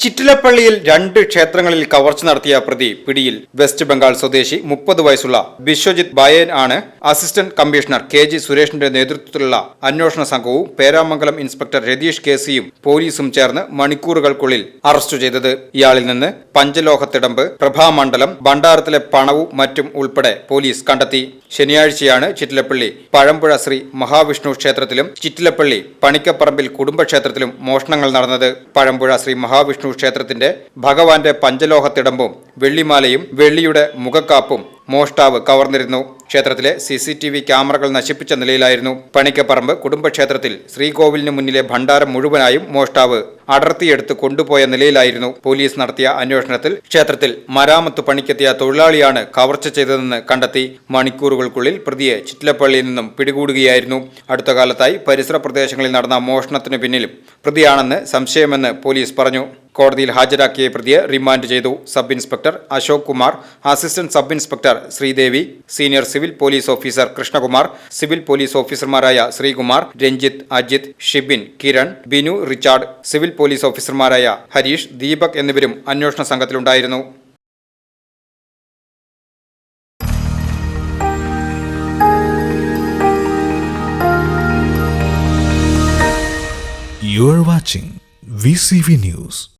ചിറ്റിലപ്പള്ളിയിൽ രണ്ട് ക്ഷേത്രങ്ങളിൽ കവർച്ച നടത്തിയ പ്രതി പിടിയിൽ വെസ്റ്റ് ബംഗാൾ സ്വദേശി മുപ്പത് വയസ്സുള്ള ബിശ്വജിത് ബായൻ ആണ് അസിസ്റ്റന്റ് കമ്മീഷണർ കെ ജി സുരേഷിന്റെ നേതൃത്വത്തിലുള്ള അന്വേഷണ സംഘവും പേരാമംഗലം ഇൻസ്പെക്ടർ രതീഷ് കെ സിയും പോലീസും ചേർന്ന് മണിക്കൂറുകൾക്കുള്ളിൽ അറസ്റ്റ് ചെയ്തത്. ഇയാളിൽ നിന്ന് പഞ്ചലോഹത്തിടമ്പ് പ്രഭാമണ്ഡലം ഭണ്ഡാരത്തിലെ പണവും മറ്റും ഉൾപ്പെടെ പോലീസ് കണ്ടെത്തി. ശനിയാഴ്ചയാണ് ചിറ്റിലപ്പള്ളി പഴമ്പുഴ ശ്രീ മഹാവിഷ്ണു ക്ഷേത്രത്തിലും ചിറ്റിലപ്പള്ളി പണിക്കപ്പറമ്പിൽ കുടുംബക്ഷേത്രത്തിലും മോഷണങ്ങൾ നടന്നത്. പഴമ്പുഴ ശ്രീ മഹാവിഷ്ണു ക്ഷേത്രത്തിന്റെ ഭഗവാന്റെ പഞ്ചലോഹത്തിടമ്പും വെള്ളിമാലയും വെള്ളിയുടെ മുഖക്കാപ്പും മോഷ്ടാവ് കവർന്നിരുന്നു. ക്ഷേത്രത്തിലെ സി സി ടി വി ക്യാമറകൾ നശിപ്പിച്ച നിലയിലായിരുന്നു പണിക്കപ്പറമ്പ് കുടുംബക്ഷേത്രത്തിൽ ശ്രീകോവിലിന് മുന്നിലെ ഭണ്ഡാരം മുഴുവനായും മോഷ്ടാവ് അടർത്തിയെടുത്ത് കൊണ്ടുപോയ നിലയിലായിരുന്നു. പോലീസ് നടത്തിയ അന്വേഷണത്തിൽ ക്ഷേത്രത്തിൽ മരാമത്ത് പണിക്കെത്തിയ തൊഴിലാളിയാണ് കവർച്ച ചെയ്തതെന്ന് കണ്ടെത്തി. മണിക്കൂറുകൾക്കുള്ളിൽ പ്രതിയെ ചിറ്റിലപ്പള്ളിയിൽ നിന്നും പിടികൂടുകയായിരുന്നു. അടുത്ത കാലത്തായി പരിസര പ്രദേശങ്ങളിൽ നടന്ന മോഷണത്തിന് പിന്നിലും പ്രതിയാണെന്ന് സംശയമെന്ന് പോലീസ് പറഞ്ഞു. കോടതിയിൽ ഹാജരാക്കിയ പ്രതിയെ റിമാൻഡ് ചെയ്തു sub inspector Ashok Kumar assistant sub inspector Sreedevi senior civil police officer Krishnakumar civil police ഓഫീസർമാരായ Sreekumar Ranjith Ajith Shibin Kiran Binu Richard civil police ഓഫീസർമാരായ ഹരീഷ് ദീപക് എന്നിവരും അന്വേഷണ സംഘത്തിലുണ്ടായിരുന്നു You are watching VCV News.